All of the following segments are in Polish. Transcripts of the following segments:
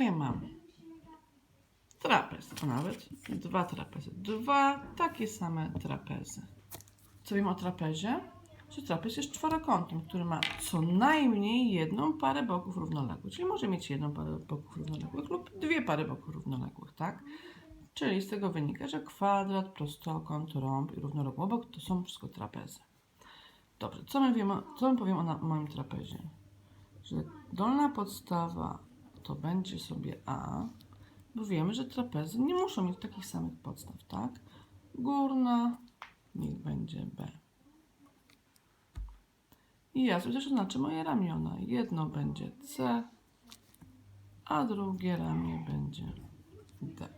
tutaj mam trapez, a nawet dwa trapezy. Dwa takie same trapezy. Co wiemy o trapezie? Że trapez jest czworokątem, który ma co najmniej jedną parę boków równoległych. Czyli może mieć jedną parę boków równoległych lub dwie pary boków równoległych, tak? Czyli z tego wynika, że kwadrat, prostokąt, rąb i równoległy obok to są wszystko trapezy. Dobrze, co my wiemy, co my powiemy o na- moim trapezie? Że dolna podstawa to będzie sobie A, bo wiemy, że trapezy nie muszą mieć takich samych podstaw, tak? Górna niech będzie B. I ja sobie też oznaczę moje ramiona. Jedno będzie C, a drugie ramię będzie D.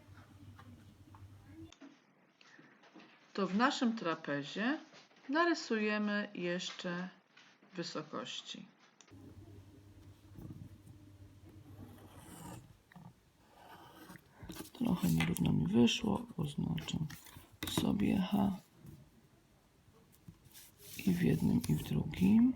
To w naszym trapezie narysujemy jeszcze wysokości. Trochę nierówno mi wyszło, oznaczę sobie H i w jednym i w drugim.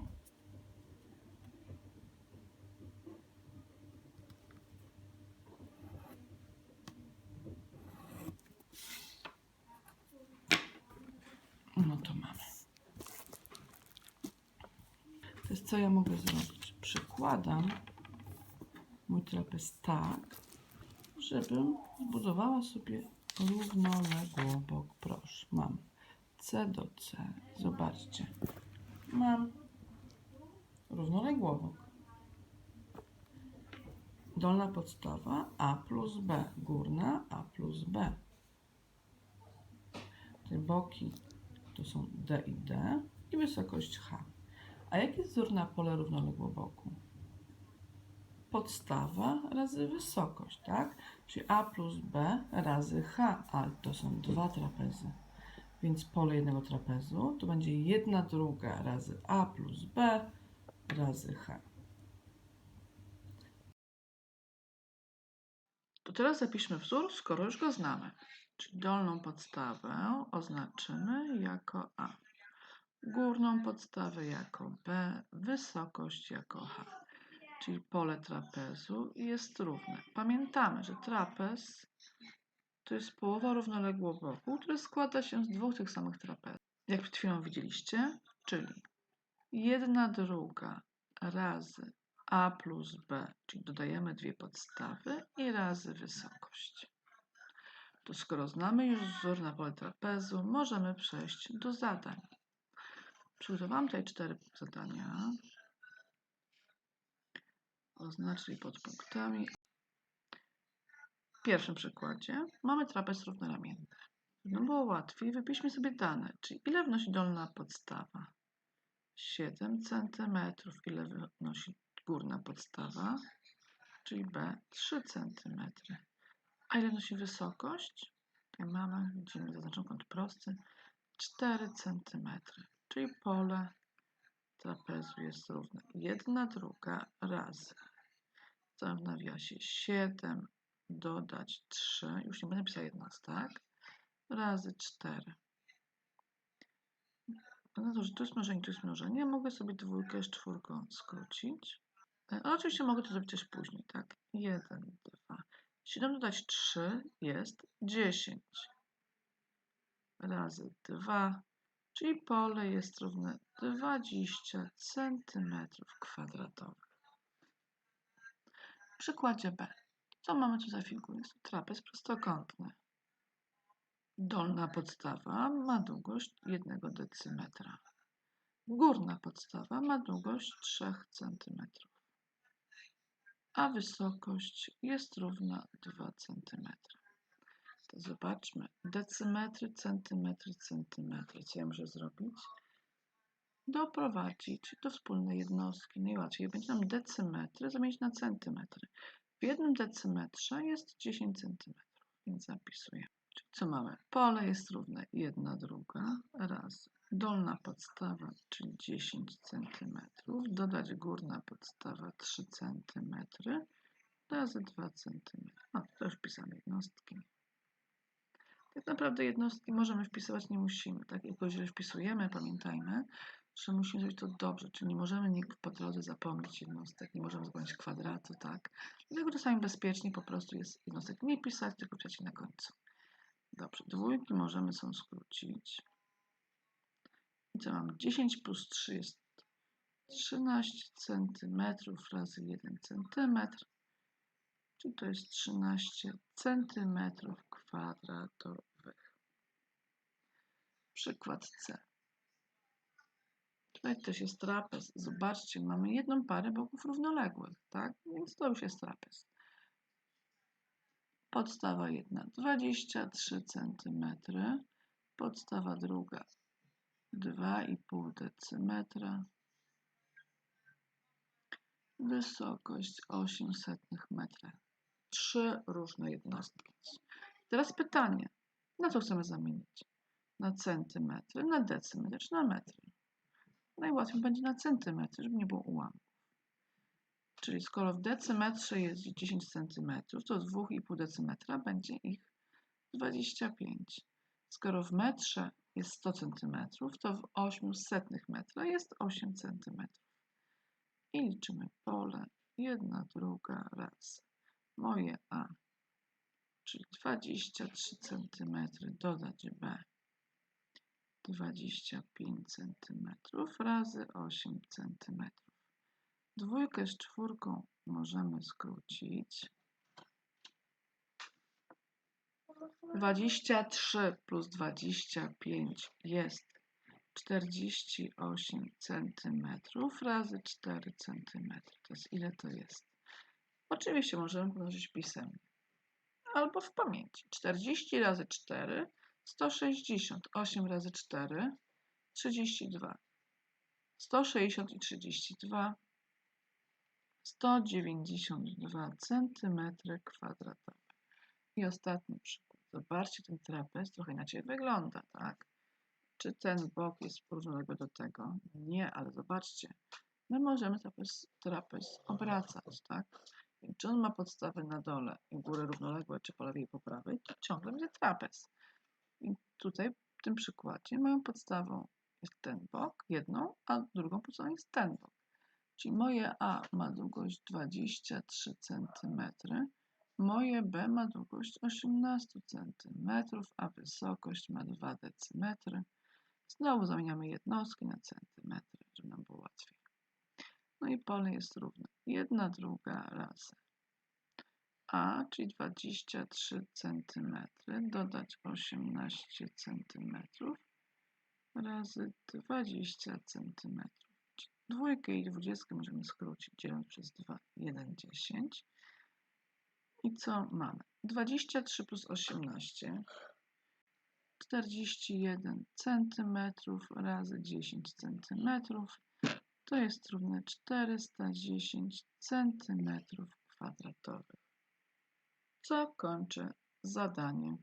No to mamy. To jest co ja mogę zrobić? Przykładam mój trapez tak, żebym zbudowała sobie równoległy obok. Proszę, mam C do C. Zobaczcie. Mam równoległy obok. Dolna podstawa A plus B. Górna A plus B. Te boki to są D i D i wysokość H. A jaki jest wzór na pole równoległoboku? Podstawa razy wysokość, tak? Czyli A plus B razy H, ale to są dwa trapezy. Więc pole jednego trapezu to będzie jedna druga razy A plus B razy H. To teraz zapiszmy wzór, skoro już go znamy. Czyli dolną podstawę oznaczymy jako A. Górną podstawę jako B, wysokość jako H. Czyli pole trapezu jest równe. Pamiętamy, że trapez to jest połowa równoległego boku, które składa się z dwóch tych samych trapezów. Jak przed chwilą widzieliście, czyli jedna druga razy A plus B, czyli dodajemy dwie podstawy i razy wysokość. To skoro znamy już wzór na pole trapezu, możemy przejść do zadań. Przygotowałam tutaj cztery zadania. Oznaczę pod punktami. W pierwszym przykładzie mamy trapez równoramienny. No było łatwiej, wypiszmy sobie dane, czyli ile wnosi dolna podstawa? 7 cm. Ile wynosi górna podstawa? Czyli B 3 cm. A ile nosi wysokość? Tutaj mamy, widzimy zaznaczony kąt prosty, 4 cm. Czyli pole trapezu jest równe 1 druga razy. Co w nawiasie 7 dodać 3, już nie będę pisała jednostek, razy 4. No to, że tu jest mnożenie, tu jest mnożenie, mogę sobie dwójkę z czwórką skrócić. Ale oczywiście mogę to zrobić też później, tak? 1, 2. 7 dodać 3 jest 10 razy 2, czyli pole jest równe 20 cm kwadratowych. W przykładzie B. Co mamy tu za figurę? Jest to trapez prostokątny. Dolna podstawa ma długość 1 decymetra. Górna podstawa ma długość 3 cm. A wysokość jest równa 2 cm. To zobaczmy. Decymetry, centymetry, centymetry. Co ja muszę zrobić? Doprowadzić do wspólnej jednostki. Najłatwiej będzie nam decymetry zamienić na centymetry. W jednym decymetrze jest 10 cm, więc zapisuję. Czyli co mamy? Pole jest równe 1 druga razy dolna podstawa, czyli 10 cm, dodać górna podstawa 3 cm razy 2 cm. No, to już wpisamy jednostki. Tak naprawdę jednostki możemy wpisywać, nie musimy. Tak, jako źle wpisujemy, pamiętajmy, że musimy zrobić to dobrze, czyli nie możemy nigdy po drodze zapomnieć jednostek, nie możemy zapomnieć kwadratu, tak? Dlatego czasami bezpiecznie po prostu jest jednostek nie pisać, tylko pisać na końcu. Dobrze, dwójki możemy są skrócić. I co mamy? 10 plus 3 jest 13 cm razy 1 cm, czyli to jest 13 cm kwadratowych. Przykład C. Tutaj też jest trapez. Zobaczcie, mamy jedną parę boków równoległych, tak? Więc to już jest trapez. Podstawa jedna 23 cm, podstawa druga 2,5 dm, wysokość 800 metra. Trzy różne jednostki. Teraz pytanie, na co chcemy zamienić? Na centymetry, na decymetry czy na metry? Najłatwiej będzie na centymetry, żeby nie było ułamków. Czyli skoro w decymetrze jest 10 cm, to w 2,5 decymetra będzie ich 25. Skoro w metrze jest 100 cm, to w 800 metra jest 8 cm. I liczymy pole, jedna, druga, raz. Moje A, czyli 23 cm, dodać B, 25 cm razy 8 cm. Dwójkę z czwórką możemy skrócić. 23 plus 25 jest 48 cm razy 4 cm. To jest ile to jest? Oczywiście możemy pomnożyć pisemnie. Albo w pamięci. 40 razy 4 160. 8 razy 4 32. 160 i 32 192 cm kwadratowe. I ostatni przykład. Zobaczcie, ten trapez trochę inaczej wygląda, tak? Czy ten bok jest równoległy do tego? Nie, ale zobaczcie. My możemy trapez, trapez obracać, tak? Czy on ma podstawę na dole i góry równoległe, czy po lewej i po prawej, to ciągle będzie trapez. I tutaj w tym przykładzie moją podstawą jest ten bok, jedną, a drugą podstawą jest ten bok. Czyli moje A ma długość 23 cm, moje B ma długość 18 cm, a wysokość ma 2 dm. Znowu zamieniamy jednostki na centymetry, żeby nam było łatwiej. No i pole jest równe. Jedna druga razy A, czyli 23 cm, dodać 18 cm razy 20 cm. Dwójkę i dwudziestkę możemy skrócić, dzieląc przez 2, 1, 10. I co mamy? 23 plus 18, 41 cm razy 10 cm, to jest równe 410 cm kwadratowych, co kończy zadanie.